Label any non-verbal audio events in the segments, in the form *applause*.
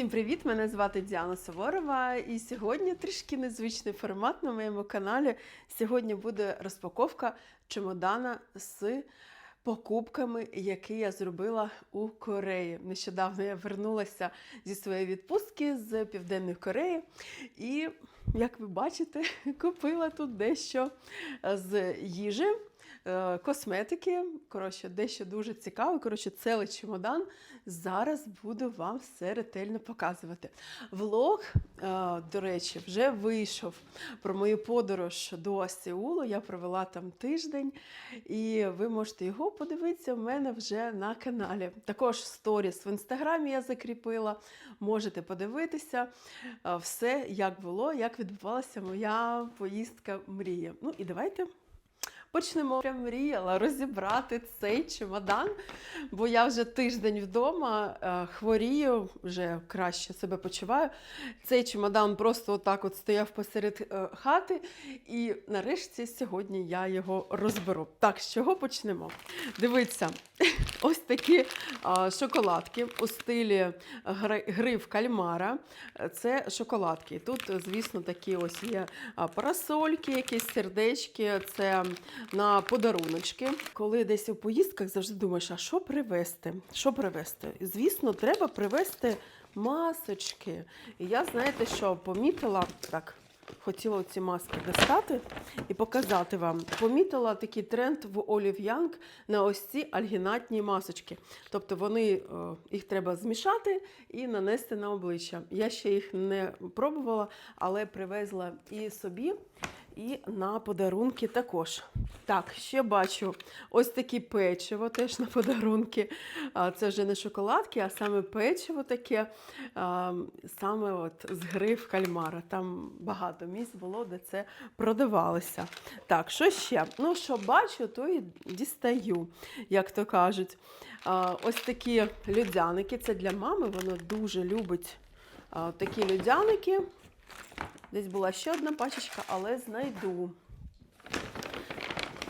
Всім привіт! Мене звати Діана Суворова, і сьогодні трішки незвичний формат на моєму каналі. Сьогодні буде розпаковка чемодана з покупками, які я зробила у Кореї. Нещодавно я вернулася зі своєї відпустки з Південної Кореї, і, як ви бачите, *laughs* купила тут дещо з їжі. Е, Косметики, коротше, дещо дуже цікаве. Коротше, цілий чемодан. Зараз буду вам все ретельно показувати. Влог, е, до речі, вже вийшов про мою подорож до Сеулу. Я провела там тиждень, і ви можете його подивитися в мене вже на каналі. Також сторіс в інстаграмі я закріпила. Можете подивитися е, все, як було, як відбувалася моя поїздка мрія. Ну і давайте. Почнемо. Я мріяла розібрати цей чемодан, бо я вже тиждень вдома е, хворію, вже краще себе почуваю. Цей чемодан просто отак от стояв посеред е, хати, і нарешті сьогодні я його розберу. Так, з чого почнемо? Дивіться, *laughs* ось такі е, шоколадки у стилі гри, гри в кальмара. Це шоколадки. Тут, звісно, такі ось є парасольки, якісь сердечки. Це на подаруночки. Коли десь у поїздках завжди думаєш, а що привезти? Що привезти? Звісно, треба привезти масочки. І я, знаєте, що помітила так. Хотіла ці маски достати і показати вам. Помітила такий тренд в Olive Young на ось ці альгінатні масочки. Тобто вони, е, їх треба змішати і нанести на обличчя. Я ще їх не пробувала, але привезла і собі, і на подарунки також. Так, ще бачу ось такі печиво теж на подарунки. Це вже не шоколадки, а саме печиво таке, саме от з гри в кальмара. Там багато місць було, де це продавалося. Так, що ще? Ну, що бачу, то і дістаю, як то кажуть. Ось такі людяники. Це для мами, вона дуже любить такі людяники. Десь була ще одна пачечка, але знайду.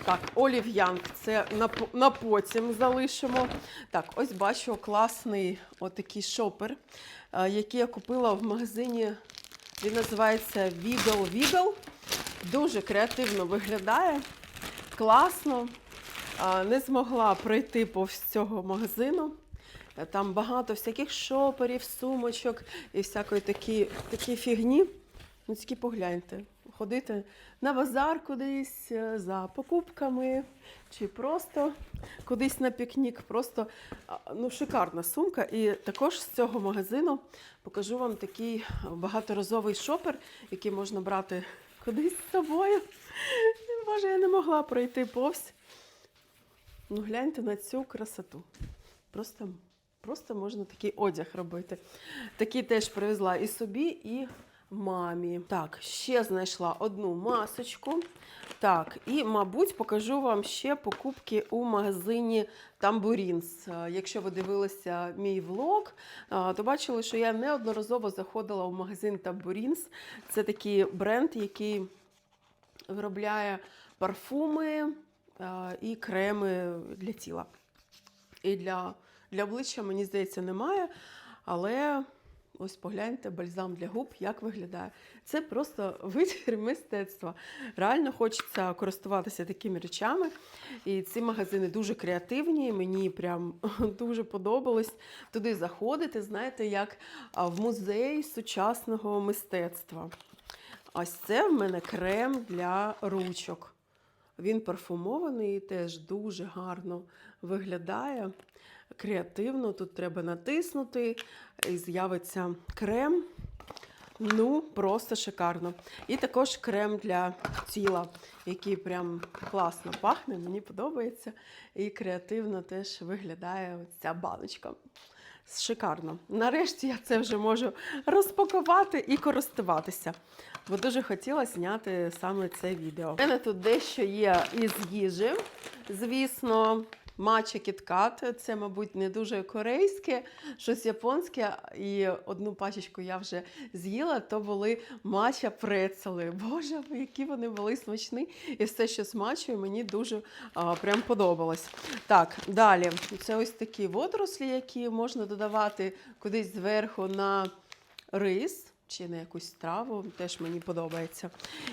Так, олів'янг, це на, на потім залишимо. Так, ось бачу класний отакий шопер, е, який я купила в магазині. Він називається Wiggle Wiggle. Дуже креативно виглядає, класно. Е, Не змогла пройти повз цього магазину. Е, Там багато всяких шоперів, сумочок і всякої такі, такі фігні. Ну, тільки погляньте, ходити на базар кудись е, за покупками, чи просто кудись на пікнік. Просто ну, шикарна сумка. І також з цього магазину покажу вам такий багаторазовий шопер, який можна брати кудись з собою. Боже, я не могла пройти повз. Ну, гляньте на цю красоту. Просто, просто можна такий одяг робити. Такий теж привезла і собі, і мамі. Так, ще знайшла одну масочку. Так, і, мабуть, покажу вам ще покупки у магазині Тамбурінс. Е, Якщо ви дивилися мій влог, е, то бачили, що я неодноразово заходила у магазин Тамбурінс. Це такий бренд, який виробляє парфуми е, і креми для тіла. І для, для обличчя, мені здається, немає. Але ось погляньте, бальзам для губ, як виглядає. Це просто *laughs* витвір мистецтва. Реально хочеться користуватися такими речами. І ці магазини дуже креативні. Мені прям *laughs* дуже подобалось туди заходити, знаєте, як в музей сучасного мистецтва. Ось це в мене крем для ручок. Він парфумований і теж дуже гарно виглядає. Креативно, тут треба натиснути, і з'явиться крем. Ну, просто шикарно. І також крем для тіла, який прям класно пахне, мені подобається. І креативно теж виглядає ця баночка. Шикарно. Нарешті я це вже можу розпакувати і користуватися. Бо дуже хотіла зняти саме це відео. У мене тут дещо є із їжі. Звісно, матча кіткат. Це, мабуть, не дуже корейське, щось японське. І одну пачечку я вже з'їла, то були матча прецели. *laughs* Боже, які вони були смачні. І все, що з матчою, мені дуже а, прям подобалось. Так, далі. Це ось такі водорослі, які можна додавати кудись зверху на рис. Чи на якусь страву, теж мені подобається.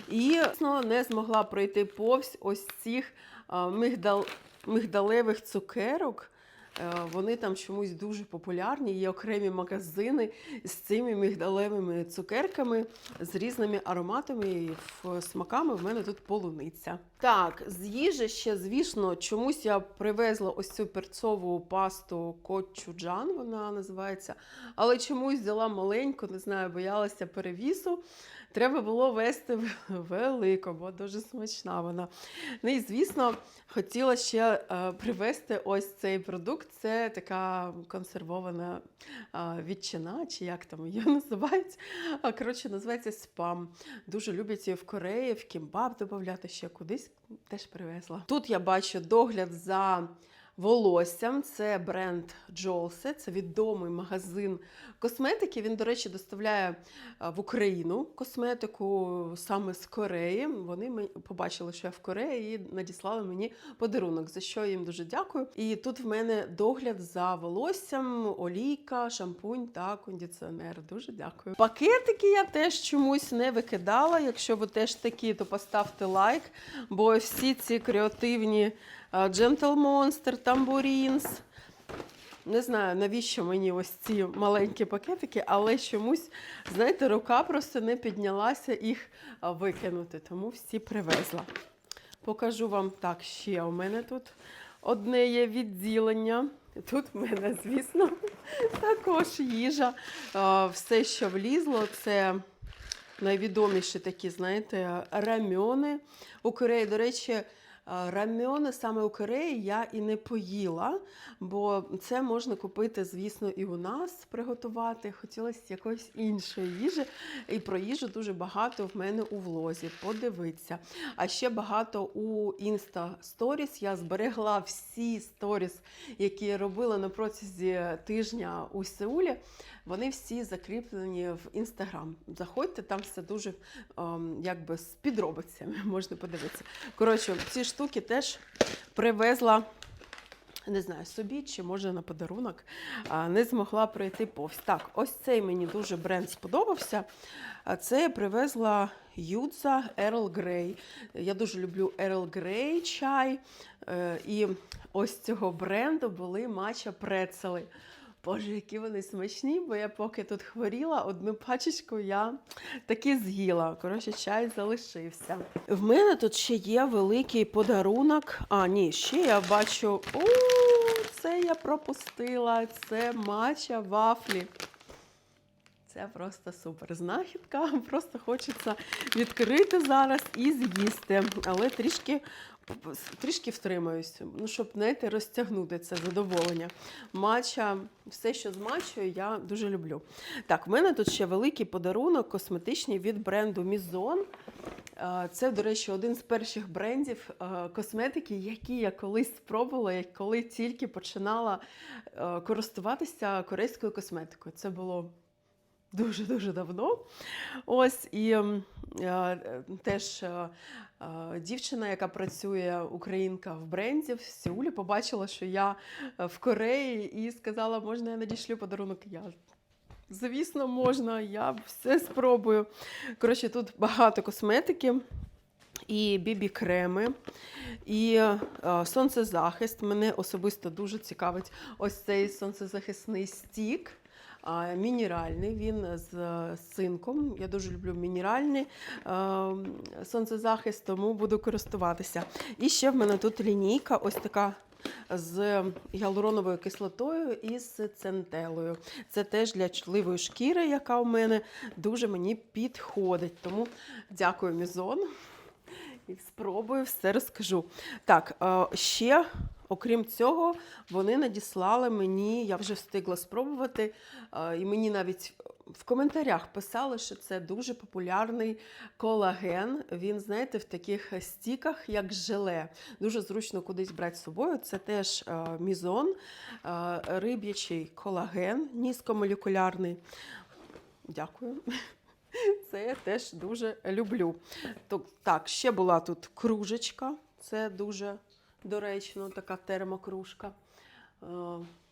І ну, не змогла пройти повз ось цих мигдал, мигдалевих цукерок. Е, Вони там чомусь дуже популярні. Є окремі магазини з цими мигдалевими цукерками, з різними ароматами і смаками. В мене тут полуниця. Так, з їжі ще, звісно, чомусь я привезла ось цю перцову пасту кочуджан, вона називається. Але чомусь взяла маленьку, не знаю, боялася перевісу. Треба було вести велику, бо дуже смачна вона. Ну і звісно, хотіла ще е, привезти ось цей продукт. Це така консервована е, ветчина, чи як там її *laughs* називають. Коротше, називається спам. Дуже люблять її в Кореї, в кімбаб додати ще кудись. Теж привезла. Тут я бачу догляд за волоссям. Це бренд Jolse, це відомий магазин косметики. Він, до речі, доставляє в Україну косметику саме з Кореї. Вони побачили, що я в Кореї, і надіслали мені подарунок, за що їм дуже дякую. І тут в мене догляд за волоссям, олійка, шампунь та кондиціонер. Дуже дякую. Пакетики я теж чомусь не викидала. Якщо ви теж такі, то поставте лайк, бо всі ці креативні Gentle Monster, Tambourines, не знаю, навіщо мені ось ці маленькі пакетики, але чомусь, знаєте, рука просто не піднялася їх викинути, тому всі привезла. Покажу вам так, ще у мене тут одне є відділення. Тут в мене, звісно, *laughs* також їжа. Все, що влізло, це найвідоміші такі, знаєте, рамьони. У Кореї, до речі, рамьони саме у Кореї я і не поїла, бо це можна купити, звісно, і у нас приготувати. Хотілося якоїсь іншої їжі. І про їжу дуже багато в мене у влозі. Подивіться. А ще багато у Insta Stories. Я зберегла всі сторіс, які я робила на протязі тижня у Сеулі. Вони всі закріплені в інстаграм. Заходьте, там все дуже ем, якби з підробицями, *laughs* можна подивитися. Коротше, ці штуки теж привезла. Не знаю, собі чи може на подарунок не змогла пройти повз. Так, ось цей мені дуже бренд сподобався. Це я привезла Юдза Ерл Грей. Я дуже люблю Ерл Грей чай. Е, І ось цього бренду були матча прецели. Боже, які вони смачні, бо я поки тут хворіла, одну пачечку я таки з'їла. Коротше, чай залишився. В мене тут ще є великий подарунок. А, ні, ще я бачу. О, це я пропустила. Це мача вафлі. Це просто супер знахідка. *laughs* Просто хочеться відкрити зараз і з'їсти. Але трішки, трішки втримаюсь, ну, щоб знаєте, розтягнути це задоволення. Матча, все, що з матчою, я дуже люблю. Так, в мене тут ще великий подарунок косметичний від бренду Мізон. Це, до речі, один з перших брендів косметики, які я колись спробувала, коли тільки починала користуватися корейською косметикою. Це було дуже-дуже давно. Ось і ем, е, теж е, е, дівчина, яка працює українка в бренді в Сеулі, побачила, що я е, в Кореї, і сказала, можна я надішлю подарунок. Я Звісно, можна, я все спробую. Коротше, тут багато косметики. І бібі-креми, і е, сонцезахист. Мене особисто дуже цікавить ось цей сонцезахисний стік. Мінеральний, він з е, цинком. Я дуже люблю мінеральний е, сонцезахист, тому буду користуватися. І ще в мене тут лінійка, ось така з гіалуроновою кислотою і з центелою. Це теж для чутливої шкіри, яка у мене дуже мені підходить. Тому дякую, Мізон. І спробую все розкажу. Так, е, ще, окрім цього, вони надіслали мені, я вже встигла спробувати, е, і мені навіть в коментарях писали, що це дуже популярний колаген. Він, знаєте, в таких стіках, як желе. Дуже зручно кудись брати з собою. Це теж е, мізон, е, риб'ячий колаген, низькомолекулярний. Дякую. *laughs* Це я теж дуже люблю. Так, ще була тут кружечка. Це дуже доречно, така термокружка. Е,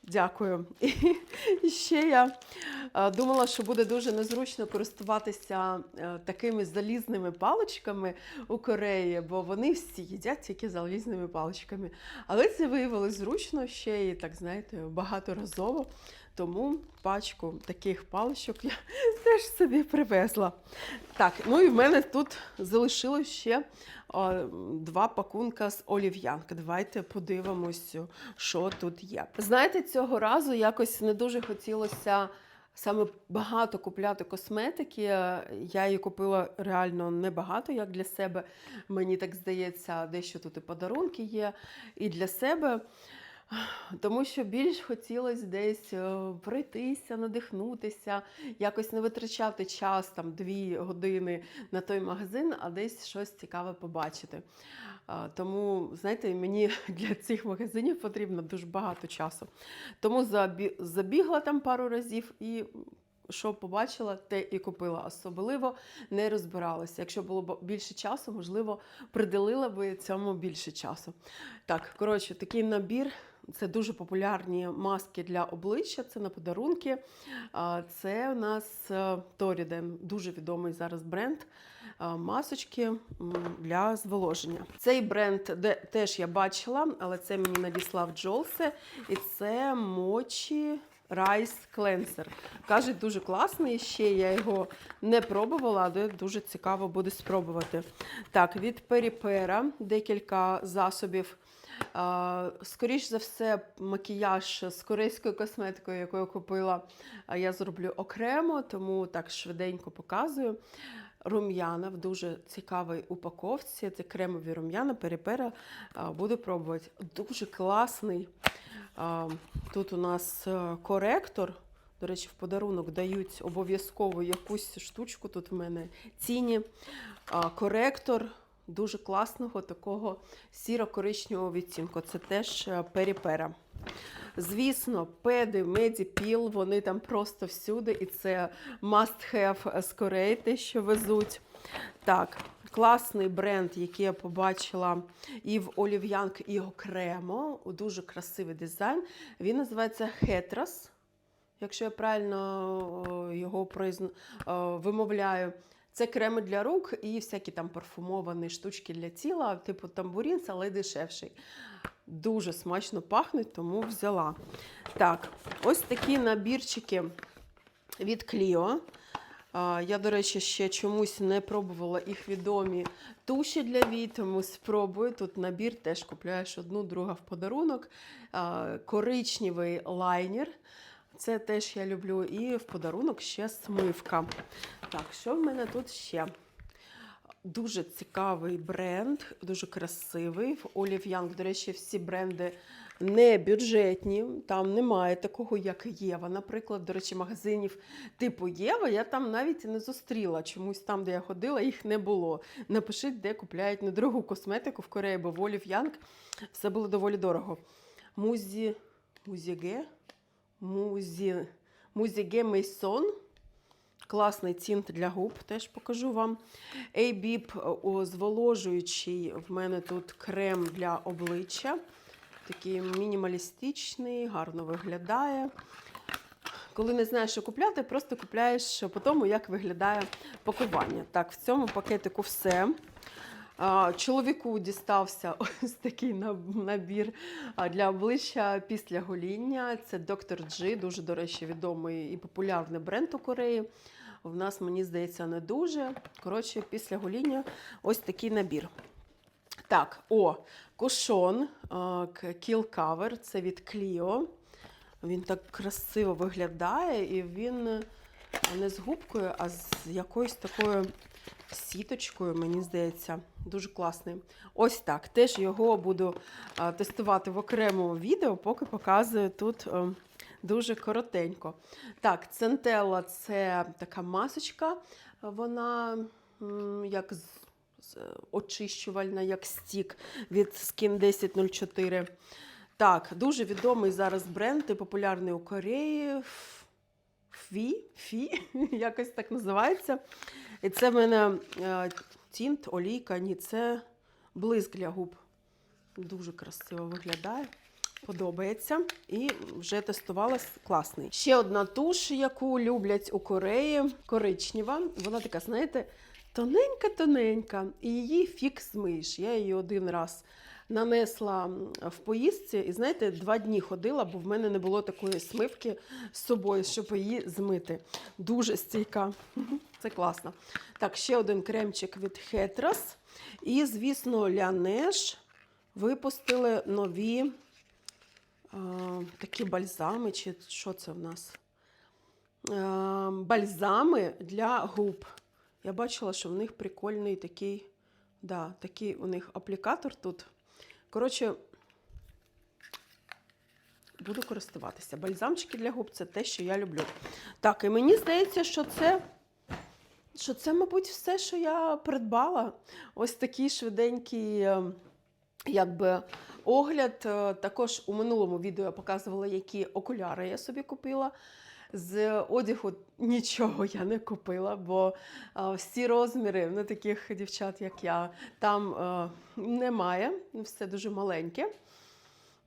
Дякую. І ще я е, думала, що буде дуже незручно користуватися е, такими залізними паличками у Кореї, бо вони всі їдять тільки залізними паличками. Але це виявилось зручно ще і так, знаєте, багаторазово. Тому пачку таких паличок я *laughs* теж собі привезла. Так, ну і в мене тут залишилось ще о, два пакунка з олів'янки. Давайте подивимось, що тут є. Знаєте, цього разу якось не дуже хотілося. Саме багато купляти косметики. Я її купила реально небагато, як для себе. Мені так здається, дещо тут і подарунки є, і для себе. Тому що більш хотілося десь е, пройтися, надихнутися, якось не витрачати час там дві години на той магазин, а десь щось цікаве побачити. Тому, знаєте, мені *laughs* для цих магазинів потрібно дуже багато часу. Тому забігла там пару разів і. Що побачила, те і купила. Особливо не розбиралася. Якщо було б більше часу, можливо, приділила би цьому більше часу. Так, коротше, такий набір. Це дуже популярні маски для обличчя, це на подарунки. Це у нас е, Торіден, дуже відомий зараз бренд. Масочки для зволоження. Цей бренд теж я бачила, але це мені надіслав Джолсе. І це Мочі Rice Cleanser. Кажуть, дуже класний. Ще я його не пробувала, але дуже цікаво буде спробувати. Так, від Періпера декілька засобів. А, Скоріш за все, макіяж з корейською косметикою, яку я купила, я зроблю окремо, тому так швиденько показую. Рум'яна в дуже цікавій упаковці. Це кремові рум'яна, перепера. Буду пробувати. Дуже класний. Тут у нас е, коректор. До речі, в подарунок дають обов'язково якусь штучку. Тут в мене ціні. Коректор дуже класного такого сіро-коричневого відтінку. Це теж е, періпера. Звісно, педи, медіпіл, вони там просто всюди, і це must have з Кореї, те, що везуть. Так, класний бренд, який я побачила і в Олів'янк, і окремо. Дуже красивий дизайн. Він називається Хетрас, якщо я правильно його произн... о, вимовляю. Це креми для рук і всякі там парфумовані штучки для тіла, типу тамбурінс, але дешевший. Дуже смачно пахнуть, тому взяла. Так, ось такі набірчики від Clio. Я, до речі, ще чомусь не пробувала їх відомі туші для вій, спробую. Тут набір теж купляєш одну, друга в подарунок. Коричневий лайнер. Це теж я люблю. І в подарунок ще смивка. Так, що в мене тут ще? Дуже цікавий бренд, дуже красивий. В Olive Young, до речі, всі бренди не бюджетні. Там немає такого, як Єва. Наприклад, до речі, магазинів типу Єва я там навіть не зустріла. Чомусь там, де я ходила, їх не було. Напишіть, де купляють недорогу косметику в Кореї, бо в Olive Young все було доволі дорого. Музі... Музіге? Музі... Музіге Мейсон. Класний тінт для губ, теж покажу вам. A-Bip зволожуючий. В мене тут крем для обличчя. Такий мінімалістичний, гарно виглядає. Коли не знаєш, що купляти, просто купляєш по тому, як виглядає пакування. Так, в цьому пакетику все. Чоловіку дістався *laughs* ось такий набір для обличчя після гоління. Це Dr. G, дуже, до речі, відомий і популярний бренд у Кореї. В нас, мені здається, не дуже. Коротше, після гоління ось такий набір. Так, о, кушон а, к- Kill Cover, це від Clio. Він так красиво виглядає, і він е, не з губкою, а з якоюсь такою сіточкою, мені здається, дуже класний. Ось так. Теж його буду тестувати в окремому відео, поки показую тут е, дуже коротенько. Так, центелла це така масочка, вона як з- очищувальна, як стік від Skin 1004. Так, дуже відомий зараз бренд і популярний у Кореї. Фі, Фі, *laughs* якось так називається. І це в мене е, тінт, олійка, ні, це блиск для губ. Дуже красиво виглядає. Подобається. І вже тестувала класний. Ще одна туш, яку люблять у Кореї, коричнева. Вона така, знаєте, тоненька-тоненька. І її фік змиєш. Я її один раз нанесла в поїздці, і знаєте, два дні ходила, бо в мене не було такої смивки з собою, щоб її змити. Дуже стійка. *laughs* Це класно. Так, ще один кремчик від Хетрос. І, звісно, Лянеш випустили нові а, такі бальзами, чи що це в нас? А, бальзами для губ. Я бачила, що в них прикольний такий, да, такий у них аплікатор тут. Коротше, буду користуватися. Бальзамчики для губ це те, що я люблю. Так, і мені здається, що це, що це, мабуть, все, що я придбала. Ось такий швиденький, е, якби. Огляд Е, також у минулому відео я показувала, які окуляри я собі купила. З одягу нічого я не купила, бо е, всі розміри на таких дівчат, як я, там е, немає, все дуже маленьке.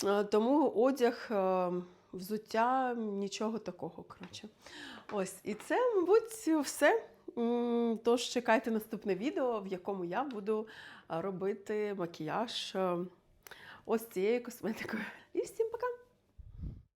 Е, Тому одяг, взуття, нічого такого. Коротше. Ось, і це, мабуть, все. Тож чекайте наступне відео, в якому я буду робити макіяж ось цією косметикою. І всім пока!